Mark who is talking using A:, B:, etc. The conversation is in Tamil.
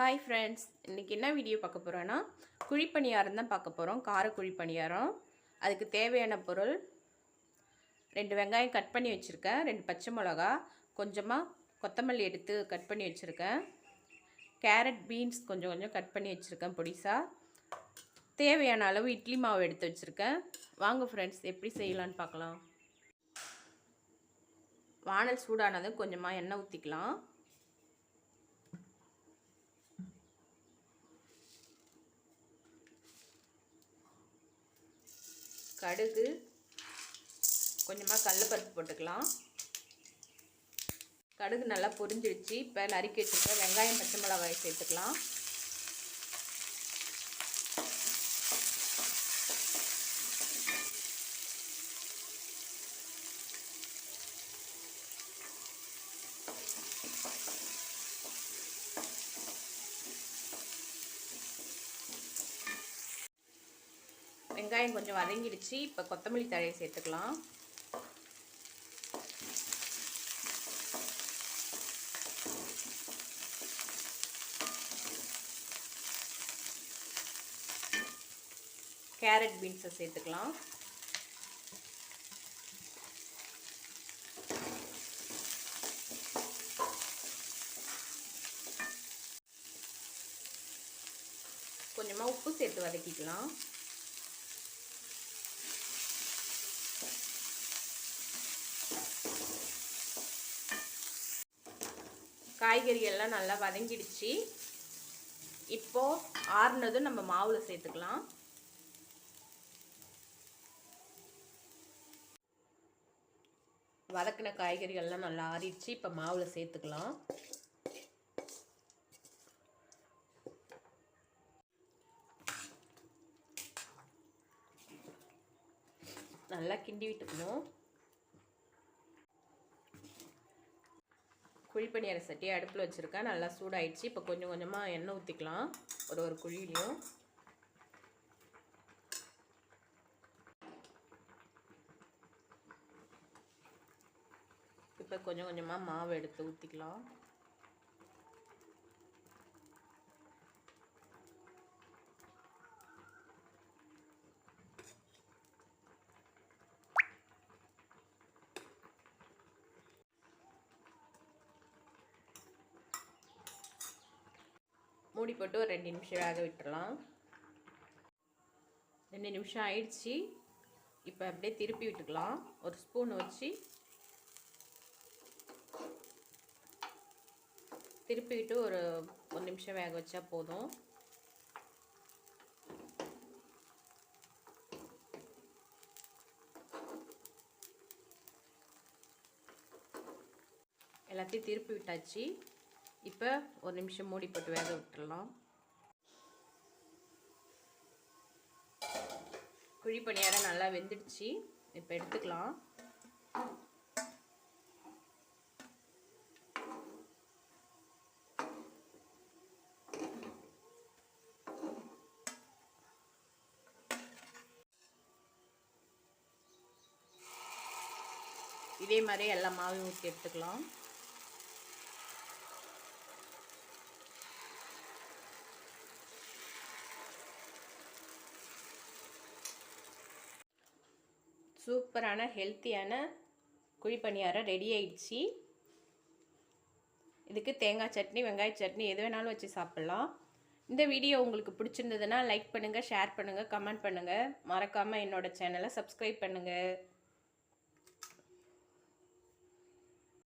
A: ஹாய் ஃப்ரெண்ட்ஸ் இன்றைக்கி என்ன வீடியோ பார்க்க போகிறோன்னா குழிப்பணியாரம் தான் பார்க்க போகிறோம் கார குழிப்பணியாரம். அதுக்கு தேவையான பொருள் ரெண்டு வெங்காயம் கட் பண்ணி வச்சுருக்கேன். ரெண்டு பச்சை மிளகா கொஞ்சமாக கொத்தமல்லி எடுத்து கட் பண்ணி வச்சுருக்கேன். கேரட் பீன்ஸ் கொஞ்சம் கொஞ்சம் கட் பண்ணி வச்சுருக்கேன் பொடிசாக தேவையான அளவு இட்லி மாவு எடுத்து வச்சுருக்கேன். வாங்க ஃப்ரெண்ட்ஸ் எப்படி செய்யலான்னு பார்க்கலாம். வானல் சூடானதும் கொஞ்சமாக எண்ணெய் ஊற்றிக்கலாம் கடுகு கொஞ்சமாக கடலப்பருப்பு போட்டுக்கலாம். கடுகு நல்லா பொரிஞ்சிடுச்சு. இப்போ நறுக்கி வச்சுருக்க வெங்காயம் பச்சை மிளகாய் சேர்த்துக்கலாம். வெங்காயம் கொஞ்சம் வதங்கிடுச்சு. இப்போ கொத்தமல்லி தழையை சேர்த்துக்கலாம். கேரட் பீன்ஸை சேர்த்துக்கலாம். கொஞ்சமாக உப்பு சேர்த்து வதக்கிக்கலாம். காய்கறி எல்லாம் நல்லா வதங்கிடுச்சு. இப்போது ஆறுனதும் நம்ம மாவில் சேர்த்துக்கலாம். வதக்கின காய்கறிகள்லாம் நல்லா ஆறிடுச்சு. இப்போ மாவில் சேர்த்துக்கலாம். நல்லா கிண்டி விட்டுக்கணும். குழிப்பணியார சட்டியை அடுப்பில் வச்சுருக்கேன். நல்லா சூடாயிடுச்சு. இப்போ கொஞ்சம் கொஞ்சமாக எண்ணெய் ஊற்றிக்கலாம். ஒரு ஒரு குழியிலையும். இப்போ கொஞ்சம் கொஞ்சமாக மாவு எடுத்து ஊற்றிக்கலாம். மூடி போட்டு ஒரு ரெண்டு நிமிஷம் வேக விட்டுடலாம் ரெண்டு நிமிஷம் ஆயிடுச்சு. இப்போ அப்படியே திருப்பி விட்டுக்கலாம். ஒரு ஸ்பூன் வச்சு திருப்பி விட்டு ஒரு ஒரு நிமிஷம் வேக வச்சா போதும். எல்லாத்தையும் திருப்பி விட்டாச்சு. இப்போ ஒரு நிமிஷம் மூடி போட்டு வேக விட்டுடலாம். குழி பணியாரம் நல்லா வெந்துடுச்சு. இப்போ எடுத்துக்கலாம். இதே மாதிரி எல்லா மாவையும் ஊற்றி எடுத்துக்கலாம். சூப்பரான ஹெல்த்தியான குழிப்பணியாரம் ரெடி ஆயிடுச்சு. இதுக்கு தேங்காய் சட்னி வெங்காய சட்னி எது வேணாலும் வச்சு சாப்பிட்லாம். இந்த வீடியோ உங்களுக்கு பிடிச்சிருந்ததுன்னா லைக் பண்ணுங்கள் ஷேர் பண்ணுங்கள் கமெண்ட் பண்ணுங்கள் மறக்காமல் என்னோடய சேனலை சப்ஸ்கிரைப் பண்ணுங்கள்